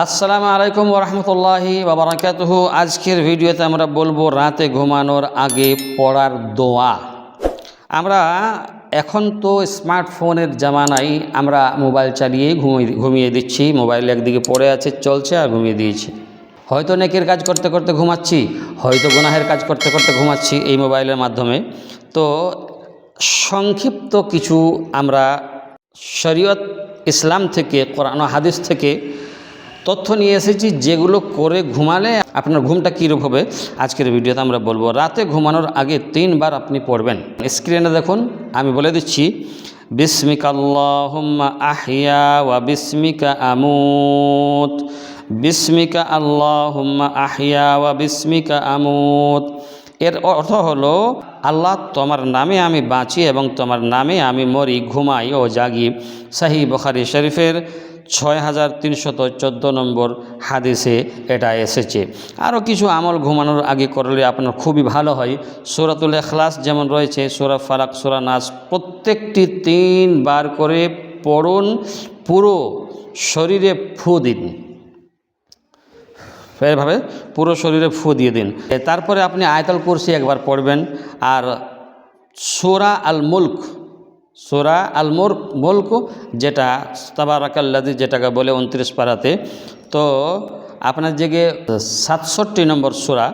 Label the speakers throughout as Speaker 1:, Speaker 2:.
Speaker 1: আসসালামু আলাইকুম ওরহমতুল্লাহি বাবরাকাতুহু আজকের ভিডিওতে আমরা বলব রাতে ঘুমানোর আগে পড়ার দোয়া। আমরা এখন তো স্মার্টফোনের জামানায় আমরা মোবাইল চালিয়ে ঘুমিয়ে ঘুমিয়ে দিচ্ছি। মোবাইল একদিকে পড়ে আছে, চলছে আর ঘুমিয়ে দিয়েছি। হয়তো নেকের কাজ করতে করতে ঘুমাচ্ছি, হয়তো গুনাহের কাজ করতে করতে ঘুমাচ্ছি এই মোবাইলের মাধ্যমে। তো সংক্ষিপ্ত কিছু আমরা শরীয়ত ইসলাম থেকে, কোরআন হাদিস থেকে তথ্য নিয়ে এসেছি, যেগুলো করে ঘুমালে আপনার ঘুমটা কীরূপ হবে? আজকের ভিডিওতে আমরা বলব, রাতে ঘুমানোর আগে তিনবার আপনি পড়বেন। স্ক্রিনে দেখুন, আমি বলে দিচ্ছি বিস্মিকা আল্লাহুম্মা আহিয়া ওয়া বিস্মিকা আমুত। বিস্মিকা আল্লাহুম্মা আহিয়া ওয়া বিস্মিকা আমুত। এর অর্থ হলো, আল্লাহ তোমার নামে আমি বাঁচি এবং তোমার নামে আমি মরি, ঘুমাই ও জাগি। সাহি বখারি শরীফের ছয় হাজার চোদ্দ নম্বর হাদিসে এটা এসেছে। আরও কিছু আমল ঘুমানোর আগে করলে আপনার খুবই ভালো হয়। সুরাতুল এখলাস যেমন রয়েছে, সুরা ফারাক সুরা নাস, প্রত্যেকটি তিনবার করে পড়ুন, পুরো শরীরে ফু দিন। এভাবে পুরো শরীরে ফু দিয়ে দিন। তারপরে আপনি আয়তাল কুরসি একবার পড়বেন। আর সোরা আল মুল্ক সোরা আল মুল্ক মুল্ক যেটা তাবারাকাল্লাদি যেটাকে বলে উনত্রিশ পাড়াতে তো আপনার যে সাতষট্টি নম্বর সোরা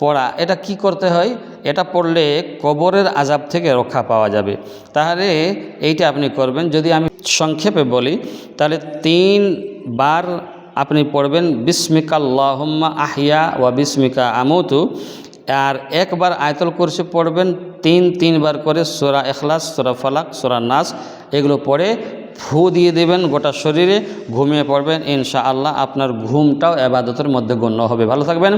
Speaker 1: পড়া, এটা কি করতে হয়? এটা পড়লে কবরের আজাব থেকে রক্ষা পাওয়া যাবে। তাহলে এইটা আপনি করবেন। যদি আমি সংক্ষেপে বলি, তাহলে তিনবার আপনি পড়বেন বিস্মিকা আল্লাহম্মা আহিয়া ওয়া বিস্মিকা আমতু। আর একবার আয়তল কুরসি পড়বেন, তিন, তিনবার করে সোরা এখলাস সোরা ফালাক, সোরা নাস, এগুলো পড়ে ফু দিয়ে দেবেন গোটা শরীরে, ঘুমিয়ে পড়বেন ইনশা আল্লাহ আপনার ঘুমটাও এবাদতের মধ্যে গণ্য হবে। ভালো থাকবেন।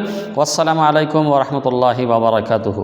Speaker 1: আসসালামু আলাইকুম ওরহমতুল্লাহি বাবরাকাতুহু